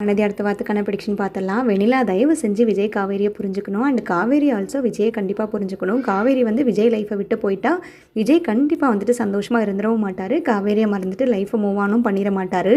மனதை அடுத்த வாரத்துக்கான ப்ரிடிக்ஷன் பார்த்தலாம் வெனிலா தயவு செஞ்சு விஜய் காவேரியை புரிஞ்சுக்கணும். அண்ட் காவேரி ஆல்சோ விஜயை கண்டிப்பாக புரிஞ்சுக்கணும். காவேரி வந்து விஜய் லைஃப்பை விட்டு போயிட்டா விஜய் கண்டிப்பாக வந்துட்டு சந்தோஷமாக இருந்துடவும் மாட்டார். காவேரியை மறந்துட்டு லைஃப்பை மூவ் ஆனும் பண்ணிட மாட்டார்.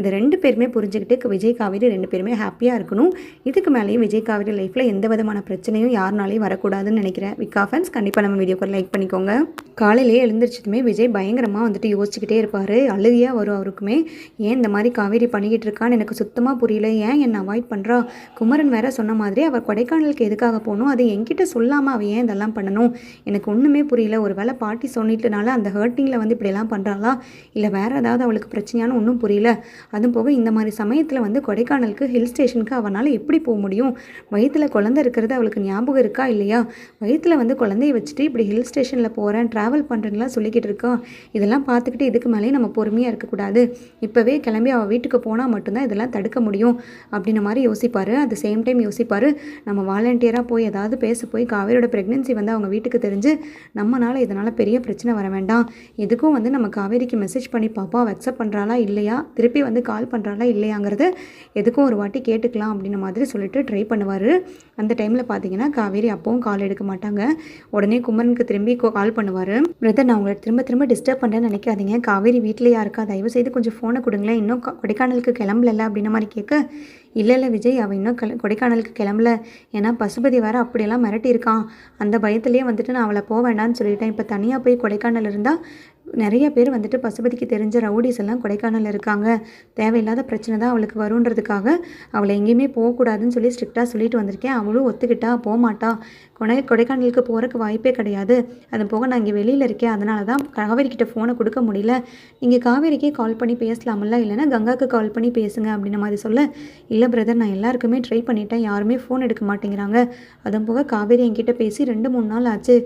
இது ரெண்டு பேருமே புரிஞ்சுக்கிட்டு விஜய் காவேரி ரெண்டு பேருமே ஹாப்பியாக இருக்கணும். இதுக்கு மேலேயும் விஜய் காவேரி லைஃப்பில் எந்த விதமான பிரச்சனையும் யாருனாலையும் வரக்கூடாதுன்னு நினைக்கிறேன். விக்கா ஃபேன்ஸ் கண்டிப்பாக நம்ம வீடியோக்கு லைக் பண்ணிக்கோங்க. காலையிலேயே எழுந்திரிச்சதுமே விஜய் பயங்கரமாக வந்துட்டு யோசிச்சுக்கிட்டே இருப்பார். அழுகையாக வரும் அவருக்குமே. ஏன் இந்த மாதிரி காவேரி பண்ணிக்கிட்டு இருக்கான்னு எனக்கு சுத்தமாக புரியல. ஏன் என்னை அவாய்ட் பண்ணுறா குமரன் வேற சொன்ன மாதிரி அவர் கொடைக்கானலுக்கு எதுக்காக போகணும்? அது என்கிட்ட சொல்லாமல் அவள் ஏன் இதெல்லாம் பண்ணணும்? எனக்கு ஒன்றுமே புரியல. ஒரு வேளை பாட்டி சொன்னிட்டனால அந்த ஹர்ட்டிங்கில் வந்து இப்படியெல்லாம் பண்ணுறாளா இல்லை வேறு ஏதாவது அவளுக்கு பிரச்சனையான ஒன்றும் புரியல. அதுவும் போக இந்த மாதிரி சமயத்தில் வந்து கொடைக்கானலுக்கு ஹில் ஸ்டேஷனுக்கு அவனால் எப்படி போக முடியும்? வயிற்றில் குழந்தை இருக்கிறது அவளுக்கு ஞாபகம் இருக்கா இல்லையா? வயிற்றில் வந்து குழந்தைய வச்சுட்டு இப்படி ஹில் ஸ்டேஷனில் போகிறேன் ட்ராவல் பண்ணுறேன்லாம் சொல்லிக்கிட்டு இருக்கா? இதெல்லாம் பார்த்துக்கிட்டு இதுக்கு மேலேயும் நம்ம பொறுமையாக இருக்கக்கூடாது. இப்போவே கிளம்பி அவள் வீட்டுக்கு போனால் மட்டும்தான் இதெல்லாம் தடுக்க முடியும். அப்படின்ன மாதிரி யோசிப்பார். அட் சேம் டைம் யோசிப்பார். நம்ம வாலண்டியராக போய் ஏதாவது பேச போய் காவேரியோட ப்ரெக்னென்சி வந்து அவங்க வீட்டுக்கு தெரிஞ்சு நம்மனால் இதனால் பெரிய பிரச்சனை வர வேண்டாம். எதுக்கும் வந்து நம்ம காவேரிக்கு மெசேஜ் பண்ணி பார்ப்போம் அவள் அக்செப்ட் பண்ணுறாளா இல்லையா? திருப்பி வந்து கால் பண்ணுறாளா இல்லையாங்கிறது எதுக்கும் ஒரு வாட்டி கேட்டுக்கலாம் அப்படின்ன மாதிரி சொல்லிட்டு ட்ரை பண்ணுவார். அந்த டைமில் பார்த்தீங்கன்னா காவேரி அப்பவும் கால் எடுக்க மாட்டாங்க. உடனே குமரனுக்கு திரும்பி கால் பண்ணுவார். பிரதர் நான் உங்களை திரும்ப திரும்ப டிஸ்டர்ப் பண்ணுறேன்னு நினைக்காதீங்க. காவேரி வீட்லேயா இருக்கா? தயவு செய்து கொஞ்சம் ஃபோனை கொடுங்களேன். இன்னும் கொடைக்கானலுக்கு கிளம்பல அப்படின்ன மாதிரி கேட்க இல்லை இல்லை விஜய் அவள் இன்னும் கிள கொடைக்கானலுக்கு கிளம்பல. ஏன்னா பசுபதி வேறு அப்படியெல்லாம் மிரட்டியிருக்கான். அந்த பயத்துலேயே வந்துட்டு நான் அவளை போக வேண்டாம்னு சொல்லிட்டேன். இப்போ தனியாக போய் கொடைக்கானல் இருந்தால் நிறைய பேர் வந்துட்டு பசுபதிக்கு தெரிஞ்ச ரவுடிஸ் எல்லாம் கொடைக்கானலில் இருக்காங்க. தேவையில்லாத பிரச்சனை தான் அவளுக்கு வருன்றதுக்காக அவளை எங்கேயுமே போகக்கூடாதுன்னு சொல்லி ஸ்ட்ரிக்டாக சொல்லிட்டு வந்திருக்கேன். அவளும் ஒத்துக்கிட்டா போக மாட்டா கொடை கொடைக்கானலுக்கு போகிறக்கு வாய்ப்பே கிடையாது. அது போக நான் இங்கே வெளியில் இருக்கேன். அதனால தான் காவேரிக்கிட்ட ஃபோனை கொடுக்க முடியல. நீங்கள் காவேரிக்கே கால் பண்ணி பேசலாமல? இல்லைன்னா கங்காவுக்கு கால் பண்ணி பேசுங்க அப்படின்ன மாதிரி சொல்ல இல்லை பிரதர் நான் எல்லாருக்குமே ட்ரை பண்ணிட்டேன். யாருமே ஃபோன் எடுக்க மாட்டேங்கிறாங்க. அதன் போக காவேரி என்கிட்ட பேசி ரெண்டு மூணு நாள் ஆச்சு.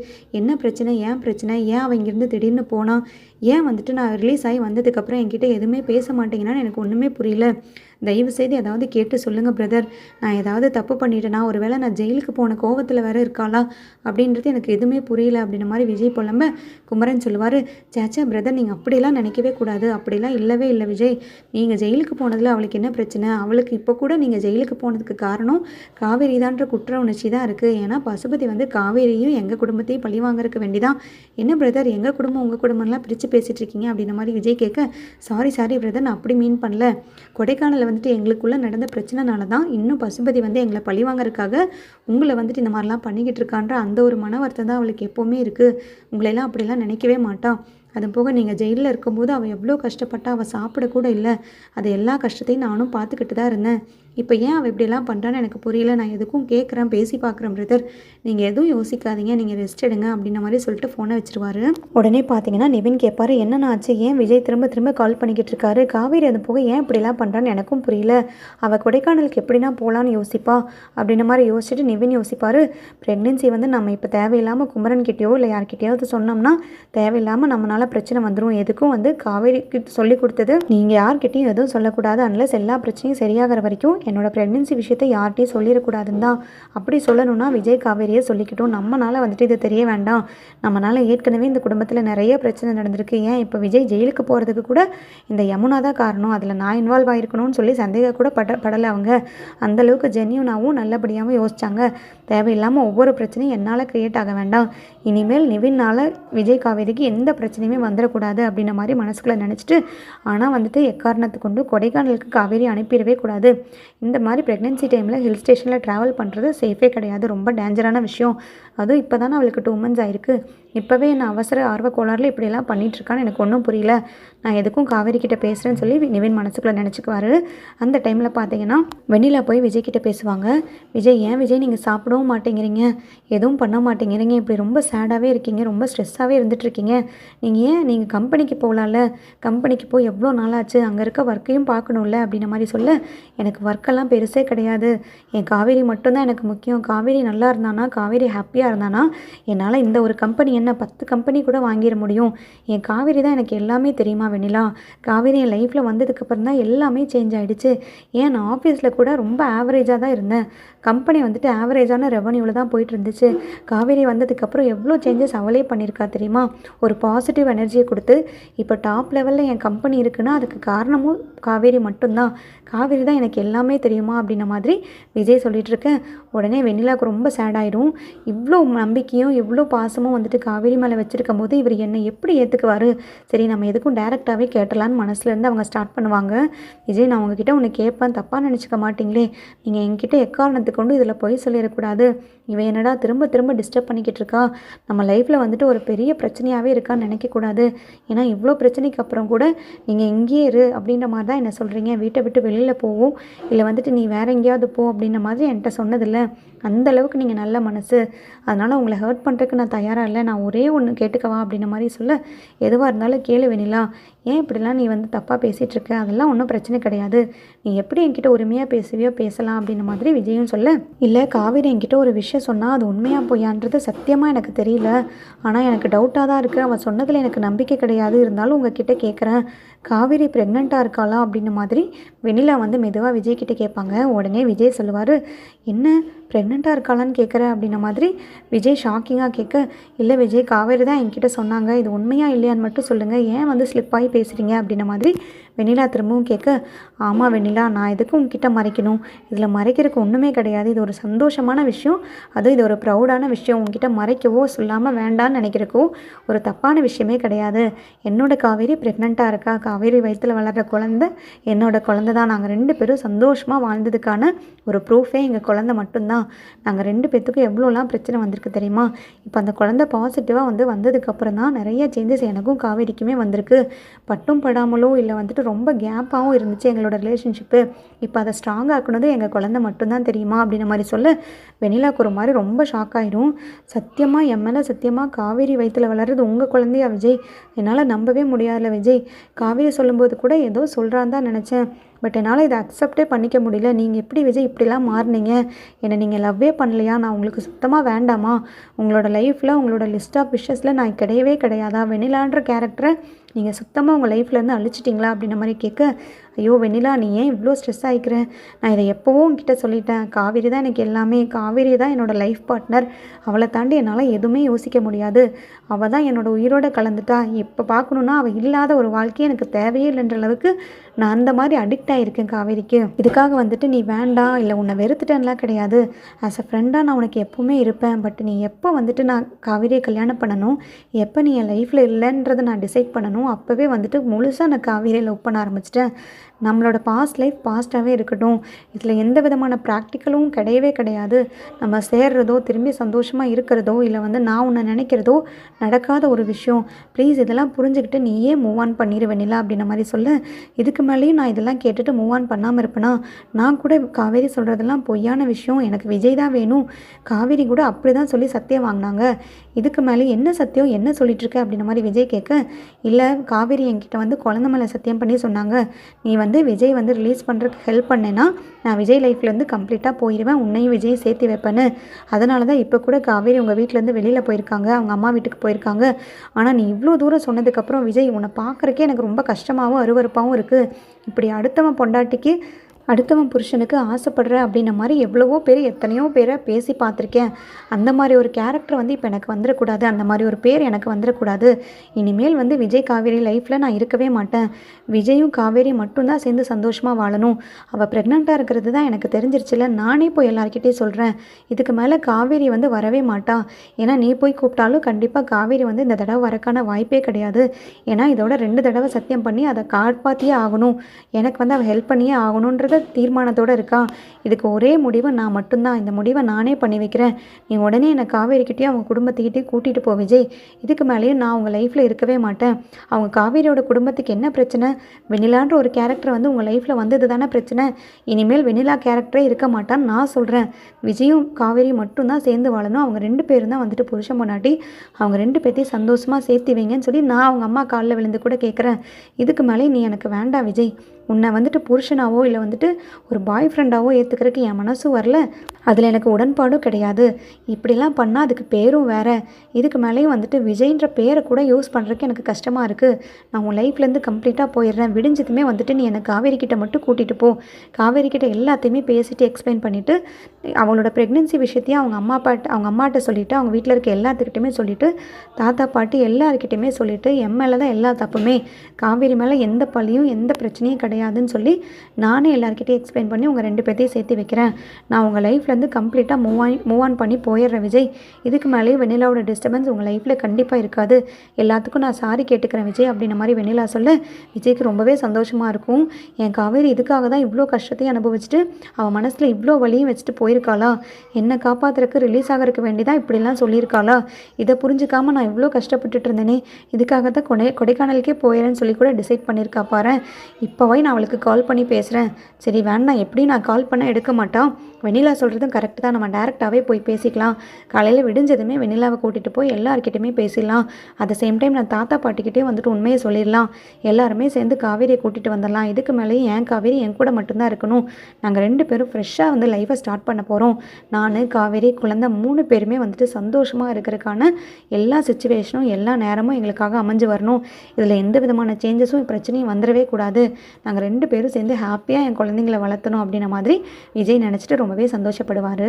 என்ன பிரச்சனை? ஏன் பிரச்சனை? ஏன் அவன் இங்கேருந்து திடீர்னு போனான்? ஏன் வந்துட்டு நான் ரிலீஸ் ஆகி வந்ததுக்கப்புறம் என்கிட்ட எதுவுமே பேச மாட்டேங்கிறான்னு எனக்கு ஒன்றுமே புரியல. தயவு செய்து ஏதாவது கேட்டு சொல்லுங்கள் பிரதர் நான் ஏதாவது தப்பு பண்ணிட்டேனா ஒருவேளை நான் ஜெயிலுக்கு போன கோவத்தில் வேற இருக்காளா? அப்படின்றது எனக்கு எதுவுமே புரியல அப்படின்ற மாதிரி விஜய் புலம்ப குமரன் சொல்லுவார் சேச்சா பிரதர் நீங்கள் அப்படிலாம் நினைக்கவே கூடாது. அப்படிலாம் இல்லவே இல்லை விஜய். நீங்கள் ஜெயிலுக்கு போனதில் அவளுக்கு என்ன பிரச்சனை? அவளுக்கு இப்போ கூட நீங்கள் ஜெயிலுக்கு போனதுக்கு காரணம் காவேரி தான்ற குற்ற உணர்ச்சி தான் இருக்குது ஏன்னா பசுபதி வந்து காவேரியும் எங்கள் குடும்பத்தையும் பழி வாங்குறதுக்கு வேண்டிதான். என்ன பிரதர் எங்கள் குடும்பம் உங்கள் குடும்பம்லாம் பிரித்து பேசிகிட்டு இருக்கீங்க? அப்படின்ற மாதிரி விஜய் கேட்க சாரி சாரி பிரதர் நான் அப்படி மீன் பண்ணல. கொடைக்கானலில் வந்துட்டு எங்களுக்குள்ளே நடந்த பிரச்சனைனால தான் இன்னும் பசுபதி வந்து எங்களை பழி வாங்குறதுக்காக உங்களை வந்துட்டு இந்த மாதிரிலாம் பண்ணிக்கிட்டு இருக்கான்ற அந்த ஒரு மன வருத்தம் தான் அவளுக்கு எப்போவுமே இருக்குது உங்களையெல்லாம் அப்படிலாம் நினைக்கவே மாட்டான் அது போக நீங்கள் ஜெயிலில் இருக்கும்போது அவள் எவ்வளோ கஷ்டப்பட்டா அவள் சாப்பிடக்கூட இல்லை. அது எல்லா கஷ்டத்தையும் நானும் பார்த்துக்கிட்டு தான் இருந்தேன். இப்போ ஏன் அவள் இப்படிலாம் பண்ணுறான்னு எனக்கு புரியல. நான் எதுக்கும் கேட்குறேன் பேசி பார்க்குறேன் பிரதர் நீங்கள் எதுவும் யோசிக்காதீங்க. நீங்கள் ரெஸ்ட் எடுங்க அப்படின்ன மாதிரி சொல்லிட்டு ஃபோனை வச்சுருவாரு. உடனே பார்த்தீங்கன்னா நிவின் கேட்பாரு என்னென்ன ஆச்சு? ஏன் விஜய் திரும்ப திரும்ப கால் பண்ணிக்கிட்டு இருக்காரு? காவேரி அது போக ஏன் இப்படிலாம் பண்ணுறான்னு எனக்கும் புரியல. அவள் கொடைக்கானலுக்கு எப்படின்னா போகலான்னு யோசிப்பா அப்படின்ன மாதிரி யோசிச்சுட்டு நிவின் யோசிப்பார். ப்ரெக்னென்சி வந்து நம்ம இப்போ தேவையில்லாமல் குமரன் கிட்டேயோ இல்லை யார்கிட்டயாவது சொன்னோம்னா தேவையில்லாமல் நம்மளால் பிரச்சனை வந்துடும் எதுக்கும் வந்து காவேரிக்கு சொல்லி கொடுத்தது நீங்கள் யார்கிட்டையும் எதுவும் சொல்லக்கூடாது. அன்லஸ் எல்லா பிரச்சனையும் சரியாகிற வரைக்கும் என்னோட ப்ரெக்னென்சி விஷயத்தை யார்கிட்டையும் சொல்லிடக்கூடாதுன்னு தான் அப்படி சொல்லணும்னா விஜய் காவேரியே சொல்லிக்கிட்டோம். நம்மனால் வந்துட்டு இது தெரிய வேண்டாம். நம்மளால் ஏற்கனவே இந்த குடும்பத்தில் நிறைய பிரச்சனை நடந்திருக்கு. ஏன் இப்போ விஜய் ஜெயிலுக்கு போகிறதுக்கு கூட இந்த யமுனா தான் காரணம். அதில் நான் இன்வால்வ் ஆகிருக்கணும்னு சொல்லி சந்தேகம் கூட பட படலை அவங்க. அந்தளவுக்கு ஜென்யூனாகவும் நல்லபடியாகவும் யோசிச்சாங்க. தேவையில்லாமல் ஒவ்வொரு பிரச்சனையும் என்னால் க்ரியேட் ஆக வேண்டாம். இனிமேல் நிவின்னால் விஜய் காவேரிக்கு எந்த பிரச்சனையுமே வந்துடக்கூடாது அப்படின்ன மாதிரி மனசுக்குள்ளே நினச்சிட்டு ஆனால் வந்துட்டு எக்காரணத்து கொண்டு கொடைக்கானலுக்கு காவேரி அனுப்பிடவே கூடாது. இந்த மாதிரி ப்ரெக்னென்சி டைமில் ஹில் ஸ்டேஷனில் ட்ராவல் பண்ணுறது சேஃபே கிடையாது. ரொம்ப டேஞ்சரான விஷயம். அதுவும் இப்போ தானே அவளுக்கு டூ மந்த்ஸ் ஆயிருக்கு. இப்போவே என்ன அவசர ஆர்வ கோளாறுல இப்படியெல்லாம் பண்ணிகிட்ருக்கான்னு எனக்கு ஒன்றும் புரியல. நான் எதுக்கும் காவேரி கிட்டே பேசுகிறேன்னு சொல்லி நிவின் மனசுக்குள்ளே நினச்சிக்குவாரு. அந்த டைமில் பார்த்தீங்கன்னா வெண்ணிலா போய் விஜய் கிட்டே பேசுவாங்க. விஜய் ஏன் விஜய் நீங்கள் சாப்பிடவும் மாட்டேங்கிறீங்க? எதுவும் பண்ண மாட்டேங்கிறீங்க. இப்படி ரொம்ப சேடாகவே இருக்கீங்க. ரொம்ப ஸ்ட்ரெஸ்ஸாகவே இருந்துட்டு இருக்கீங்க நீங்கள் ஏன் நீங்கள் கம்பெனிக்கு போகலாம்ல கம்பெனிக்கு போய் எவ்வளோ நாளாச்சு? அங்கே இருக்க ஒர்க்கையும் பார்க்கணும்ல அப்படின்ன மாதிரி சொல்ல எனக்கு ஒர்க்கெல்லாம் பெருசே கிடையாது. என் காவேரி மட்டும்தான் எனக்கு முக்கியம். காவேரி நல்லா இருந்தானா காவேரி ஹாப்பியாக இருந்தானா என்னால் இந்த ஒரு கம்பெனி என்ன பத்து கம்பெனி கூட வாங்கிட முடியும்? என் காவேரி தான் எனக்கு எல்லாமே தெரியுமா வெண்ணிலா? காவேரி என் லைஃப்பில் வந்ததுக்கப்புறம் தான் எல்லாமே சேஞ்ச் ஆகிடுச்சு ஏன் நான் ஆஃபீஸில் கூட ரொம்ப ஆவரேஜாக தான் இருந்தேன். கம்பெனி வந்துட்டு ஆவரேஜான ரெவன்யூவில் தான் போயிட்டு இருந்துச்சு. காவேரி வந்ததுக்கப்புறம் எவ்வளோ சேஞ்சஸ் அவளே பண்ணியிருக்கா தெரியுமா? ஒரு பாசிட்டிவ் எனர்ஜியை கொடுத்து இப்போ டாப் லெவலில் என் கம்பெனி இருக்குன்னா அதுக்கு காரணமும் காவேரி மட்டும்தான் காவேரி தான் எனக்கு எல்லாமே தெரியுமா அப்படின்ன மாதிரி விஜய் சொல்லிகிட்ருக்கேன் உடனே வெண்ணிலாவுக்கு ரொம்ப சேட் ஆயிடும் இவ்வளோ நம்பிக்கையும் எவ்வளோ பாசமும் வந்துட்டு காவேரி மேலே வச்சுருக்கும் போது இவர் என்னை எப்படி ஏற்றுக்குவார் சரி நம்ம எதுக்கும் டேரெக்டாகவே கேட்டலான்னு மனசுலேருந்து அவங்க ஸ்டார்ட் பண்ணுவாங்க. விஜய் நான் உங்ககிட்ட ஒன்று கேட்பேன் தப்பாக நினச்சிக்க மாட்டீங்களே. நீங்கள் என்கிட்ட எக்காரணத்துக்கு கொண்டு இதில் போய் சொல்லிடக்கூடாது. இவன் என்னடா திரும்ப திரும்ப டிஸ்டர்ப் பண்ணிக்கிட்டு இருக்கா? நம்ம லைஃப்பில் வந்துட்டு ஒரு பெரிய பிரச்சனையாகவே இருக்கான்னு நினைக்கக்கூடாது. ஏன்னா இவ்வளோ பிரச்சனைக்கு அப்புறம் கூட நீங்கள் எங்கேயே இரு அப்படின்ற மாதிரி தான் என்ன சொல்கிறீங்க வீட்டை விட்டு வெளியில் போவோம் இல்லை வந்துட்டு நீ வேறு எங்கேயாவது போ அப்படின்ற மாதிரி என்கிட்ட சொன்னதில்லை. அந்த அளவுக்கு நீங்கள் நல்ல மனசு. அதனால் உங்களை ஹர்ட் பண்ணுறதுக்கு நான் தயாராக இல்லை. நான் ஒரே ஒன்று கேட்டுக்கவா அப்படின்ன மாதிரி சொல்ல எதுவாக இருந்தாலும் கேளு வேணிலாம் ஏன் இப்படிலாம் நீ வந்து தப்பாக பேசிகிட்டு இருக்க? அதெல்லாம் ஒன்றும் பிரச்சனை கிடையாது. நீ எப்படி என்கிட்ட உரிமையாக பேசுவியோ பேசலாம் அப்படின்ன மாதிரி விஜயும் சொல்ல இல்லை காவேரி என்கிட்ட ஒரு விஷயம் சொன்னால் அது உண்மையாக பொய்யான்றது சத்தியமாக எனக்கு தெரியல. ஆனால் எனக்கு டவுட்டாக தான் இருக்குது அவன் சொன்னதில் எனக்கு நம்பிக்கை கிடையாது. இருந்தாலும் உங்ககிட்ட கேட்குறேன் காவேரி ப்ரெக்னெண்ட்டாக இருக்காளா அப்படின்ன மாதிரி வெண்ணிலா வந்து மெதுவாக விஜய் கிட்டே கேட்பாங்க. உடனே விஜய் சொல்லுவார் என்ன ப்ரெக்னெண்ட்டாக இருக்காளான்னு கேட்குற? அப்படின்ன மாதிரி விஜய் ஷாக்கிங்காக கேட்க இல்லை விஜய் காவேரி தான் என்கிட்ட சொன்னாங்க. இது உண்மையாக இல்லையான்னு மட்டும் சொல்லுங்கள் ஏன் வந்து ஸ்லிப் ஆகி பேசுகிறீங்க அப்படின்ன மாதிரி வெண்ணிலா திரும்பவும் கேட்க ஆமாம் வெண்ணிலா நான் எதுக்கு உங்ககிட்ட மறைக்கணும்? இதில் மறைக்கிறதுக்கு ஒன்றுமே கிடையாது. இது ஒரு சந்தோஷமான விஷயம். அதுவும் இது ஒரு ப்ரௌடான விஷயம். உங்ககிட்ட மறைக்கவோ சொல்லாமல் வேண்டான்னு நினைக்கிறக்கோ ஒரு தப்பான விஷயமே கிடையாது. என்னோட காவேரி ப்ரெக்னெண்ட்டாக இருக்கா? காவேரி வயிற்றில் வளர்கிற குழந்த என்னோட குழந்த தான். நாங்கள் ரெண்டு பேரும் சந்தோஷமாக வாழ்ந்ததுக்கான ஒரு ப்ரூஃபே எங்கள் குழந்தை மட்டும்தான். நாங்கள் ரெண்டு பேர்த்துக்கும் எவ்வளோலாம் பிரச்சனை வந்திருக்கு தெரியுமா? இப்போ அந்த குழந்தை பாசிட்டிவாக வந்து வந்ததுக்கப்புறம் தான் நிறைய சேஞ்சஸ் எனக்கும் காவேரிக்குமே வந்திருக்கு. பட்டும் படாமலோ இல்லை வந்துட்டு ரொம்ப கேப்பாகவும் இருந்துச்சு எங்களோட ரிலேஷன்ஷிப்பு இப்போ அதை ஸ்ட்ராங் ஆக்குனது எங்கள் குழந்தை மட்டும்தான் தெரியுமா? அப்படின்ன மாதிரி சொல்ல. வெண்ணிலாக்கு ஒரு மாதிரி ரொம்ப ஷாக் ஆயிரும். சத்தியமாக என் மேலே சத்தியமாக காவேரி வயிற்றில் வளர்றது உங்கள் குழந்தையா விஜய்? என்னால் நம்பவே முடியாதுல விஜய். காவேரி சொல்லும்போது கூட ஏதோ சொல்கிறான்னு தான் நினச்சேன். பட் என்னால் இதை அக்செப்டே பண்ணிக்க முடியல. நீங்கள் எப்படி விஜய் இப்படிலாம் மாறினீங்க? என்னை நீங்கள் லவ்வே பண்ணலையா? நான் உங்களுக்கு சுத்தமாக வேண்டாமா? உங்களோட லைஃப்பில் உங்களோட லிஸ்ட் ஆஃப் விஷஸில் நான் கிடையவே கிடையாதா? வெண்ணிலான்ற கேரக்டரை நீங்கள் சுத்தமாக உங்கள் லைஃப்லேருந்து அழிச்சிட்டிங்களா அப்படின்ற மாதிரி கேட்க ஐயோ வெண்ணிலா நீ ஏன் இவ்வளோ ஸ்ட்ரெஸ் ஆகிக்கிற நான் இதை எப்போவும் உங்ககிட்ட சொல்லிட்டேன். காவேரி தான் எனக்கு எல்லாமே. காவேரி தான் என்னோடய லைஃப் பார்ட்னர் அவளை தாண்டி என்னால் எதுவுமே யோசிக்க முடியாது. அவள் தான் என்னோடய உயிரோட கலந்துட்டா. இப்போ பார்க்கணுன்னா அவள் இல்லாத ஒரு வாழ்க்கையே எனக்கு தேவையே இல்லைன்ற அளவுக்கு நான் அந்த மாதிரி அடிக்ட் ஆகியிருக்கேன் காவேரிக்கு. இதுக்காக வந்துட்டு நீ வேண்டாம். இல்லை உன்னை வெறுத்துட்டேன்லாம் கிடையாது. ஆஸ் அ ஃப்ரெண்டாக நான் உனக்கு எப்போவுமே இருப்பேன். பட் நீ எப்போ வந்துட்டு நான் காவேரியை கல்யாணம் பண்ணணும்? எப்போ நீ என் லைஃப்பில் இல்லைன்றதை நான் டிசைட் பண்ணணும்? அப்போவே வந்துட்டு முழுசாக நான் காவேரியை லவ் பண்ண ஆரம்பிச்சிட்டேன். நம்மளோட பாஸ்ட் லைஃப் பாஸ்ட்டாகவே இருக்கட்டும். இதில் எந்த விதமான ப்ராக்டிக்கலும் கிடையவே கிடையாது. நம்ம சேர்றதோ திரும்பி சந்தோஷமாக இருக்கிறதோ இல்லை வந்து நான் உன்னை நினைக்கிறதோ நடக்காத ஒரு விஷயம். ப்ளீஸ் இதெல்லாம் புரிஞ்சுக்கிட்டு நீயே மூவ் ஆன் பண்ணிடு வெண்ணிலா அப்படின்ற மாதிரி சொல்ல. இதுக்கு மேலேயும் நான் இதெல்லாம் கேட்டுட்டு மூவ் ஆன் பண்ணாமல் இருப்பேனா? நான் கூட காவேரி சொல்கிறதெல்லாம் பொய்யான விஷயம். எனக்கு விஜய் தான் வேணும். காவேரி கூட அப்படி தான் சொல்லி சத்தியம் வாங்கினாங்க. இதுக்கு மேலே என்ன சத்தியம் என்ன சொல்லிட்டுருக்க அப்படின்ற மாதிரி விஜய் கேட்க இல்லை காவேரி என்கிட்ட வந்து குழந்த மேலே சத்தியம் பண்ணி சொன்னாங்க. நீ நீ வந்து விஜய் வந்து ரிலீஸ் பண்ணுறதுக்கு ஹெல்ப் பண்ணேன்னா நான் விஜய் லைஃப்லேருந்து கம்ப்ளீட்டாக போயிடுவேன் உன்னையும் விஜய் சேர்த்து வைப்பேன்னு. அதனால தான் இப்போ கூட காவேரி உங்கள் வீட்டிலேருந்து வெளியில் போயிருக்காங்க. அவங்க அம்மா வீட்டுக்கு போயிருக்காங்க. ஆனால் நீ இவ்வளோ தூரம் சொன்னதுக்கப்புறம் விஜய் உன்னை பார்க்குறக்கே எனக்கு ரொம்ப கஷ்டமாகவும் அருவருப்பாகவும் இருக்குது இப்படி அடுத்தவன் பொண்டாட்டிக்கு அடுத்தவன் புருஷனுக்கு ஆசைப்படுற அப்படின்ன மாதிரி எவ்வளவோ பேர் எத்தனையோ பேரை பேசி பார்த்துருக்கேன். அந்த மாதிரி ஒரு கேரக்டர் வந்து இப்போ எனக்கு வந்துடக்கூடாது அந்த மாதிரி ஒரு பேர் எனக்கு வந்துடக்கூடாது இனிமேல் வந்து விஜய் காவேரி லைஃப்பில் நான் இருக்கவே மாட்டேன். விஜயும் காவேரி மட்டும்தான் சேர்ந்து சந்தோஷமாக வாழணும். அவள் ப்ரெக்னெண்ட்டாக இருக்கிறது தான் எனக்கு தெரிஞ்சிருச்சுல. நானே போய் எல்லாருக்கிட்டே சொல்கிறேன் இதுக்கு மேலே காவேரி வந்து வரவே மாட்டா. ஏன்னா நீ போய் கூப்பிட்டாலும் கண்டிப்பாக காவேரி வந்து இந்த தடவை வரக்கான வாய்ப்பே கிடையாது. ஏன்னா இதோட ரெண்டு தடவை சத்தியம் பண்ணி அதை காப்பாற்றியே ஆகணும். எனக்கு வந்து அவள் ஹெல்ப் பண்ணியே ஆகணுன்ற தீர்மானத்தோடு இருக்கா? இதுக்கு ஒரே முடிவு நான் மட்டும்தான். இந்த முடிவை நானே பண்ணி வைக்கிறேன். நீ உடனே என்னை காவேரிக்கிட்டேயும் அவங்க குடும்பத்துக்கிட்டே கூட்டிகிட்டு போ விஜய். இதுக்கு மேலேயும் நான் உங்கள் லைஃப்பில் இருக்கவே மாட்டேன். அவங்க காவேரியோட குடும்பத்துக்கு என்ன பிரச்சனை? வெண்ணிலான்ற ஒரு கேரக்டர் வந்து உங்கள் லைஃப்பில் வந்தது தானே பிரச்சனை. இனிமேல் வெண்ணிலா கேரக்டரே இருக்க மாட்டான்னு நான் சொல்கிறேன் விஜயும் காவேரி மட்டும்தான் சேர்ந்து வாழணும். அவங்க ரெண்டு பேரும் தான் வந்துட்டு புருஷன் பொண்டாட்டி. அவங்க ரெண்டு பேர்த்தையும் சந்தோஷமாக சேர்த்து வைங்கன்னு சொல்லி நான் அவங்க அம்மா காலில் விழுந்து கூட கேட்குறேன் இதுக்கு மேலே நீ எனக்கு வேண்டாம் விஜய். உன்னை வந்துட்டு புருஷனாவோ இல்லை வந்துட்டு ஒரு பாய் ஃப்ரெண்டாவோ ஏற்றுக்கிறதுக்கு என் மனசும் வரல. அதில் எனக்கு உடன்பாடும் கிடையாது. இப்படிலாம் பண்ணால் அதுக்கு பேரும் வேறு. இதுக்கு மேலேயும் வந்துட்டு விஜய்ன்ற பேரை கூட யூஸ் பண்ணுறதுக்கு எனக்கு கஷ்டமாக இருக்குது நான் உன் லைஃப்லேருந்து கம்ப்ளீட்டாக போயிடுறேன். விடிஞ்சதுமே வந்துட்டு நீ என்னை காவேரி கிட்ட மட்டும் கூட்டிகிட்டு போ. காவேரி கிட்ட எல்லாத்தையுமே பேசிட்டு எக்ஸ்பிளைன் பண்ணிவிட்டு அவளோட ப்ரெக்னென்சி விஷயத்தையும் அவங்க அம்மா அப்பாட்ட அவங்க அம்மாட்ட சொல்லிவிட்டு அவங்க வீட்டில் இருக்க எல்லாத்துக்கிட்டையுமே சொல்லிவிட்டு தாத்தா பாட்டி எல்லாருக்கிட்டையுமே சொல்லிவிட்டு எம் மேலே தான் எல்லா தப்புமே. காவேரி மேலே எந்த பழியும் எந்த பிரச்சனையும் கிடையாது. கிடையாதுன்னு சொல்லி நானே எல்லாருக்கிட்டையும் எக்ஸ்பிளைன் பண்ணி உங்கள் ரெண்டு பேர்த்தையும் சேர்த்து வைக்கிறேன். நான் உங்கள் லைஃப்லேருந்து கம்ப்ளீட்டாக மூவ் ஆன் மூவ் ஆன் பண்ணி போயிடுறேன் விஜய். இதுக்கு மேலேயும் வெண்ணிலாவோட டிஸ்டர்பன்ஸ் உங்கள் லைஃப்பில் கண்டிப்பாக இருக்காது. எல்லாத்துக்கும் நான் சாரி கேட்டுக்கிறேன் விஜய் அப்படின்ற மாதிரி வெண்ணிலா சொல்ல. விஜய்க்கு ரொம்பவே சந்தோஷமாக இருக்கும். என் காவேரி இதுக்காக தான் இவ்வளோ கஷ்டத்தையும் அனுபவிச்சுட்டு அவள் மனசில் இவ்வளோ வலியும் வச்சுட்டு போயிருக்காளா? என்னை காப்பாத்துறதுக்கு ரிலீஸ் ஆகிறதுக்கு வேண்டி தான் இப்படிலாம் சொல்லியிருக்காளா? இதை புரிஞ்சுக்காமல் நான் இவ்வளோ கஷ்டப்பட்டுட்டு இருந்தேனே இதுக்காக தான் கொடை கொடைக்கானலுக்கே போயிடுறேன்னு சொல்லி கூட டிசைட் பண்ணியிருக்கா பாரு இப்போவே நான் அவளுக்கு கால் பண்ணி பேசுகிறேன் சரி வேண்டாம் எப்படி நான் கால் பண்ண எடுக்க மாட்டான் வெண்ணிலா சொல்கிறதும் கரெக்டு தான். நம்ம டேரெக்டாகவே போய் பேசிக்கலாம். காலையில் விடிஞ்சதுமே வெண்ணிலாவை கூட்டிகிட்டு போய் எல்லார்கிட்டையுமே பேசிடலாம். அட் த சேம் டைம் நான் தாத்தா பாட்டிக்கிட்டே வந்துட்டு உண்மையை சொல்லிடலாம். எல்லாருமே சேர்ந்து காவேரியை கூட்டிகிட்டு வந்துடலாம். இதுக்கு மேலேயும் என் காவேரி என் கூட மட்டும்தான் இருக்கணும். நாங்கள் ரெண்டு பேரும் ஃப்ரெஷ்ஷாக வந்து லைஃப்பை ஸ்டார்ட் பண்ண போகிறோம் நான் காவேரி குழந்தை மூணு பேருமே வந்துட்டு சந்தோஷமாக இருக்கிறதுக்கான எல்லா சுச்சுவேஷனும் எல்லா நேரமும் எங்களுக்காக அமைஞ்சு வரணும். இதில் எந்த விதமான சேஞ்சஸும் பிரச்சனையும் வந்துடவே கூடாது. நாங்கள் ரெண்டு பேரும் சேர்ந்து ஹாப்பியாக என் குழந்தைங்கள வளர்த்தணும் அப்படின்ன மாதிரி விஜய் நினச்சிட்டு ரொம்பவே சந்தோஷப்படுவார்.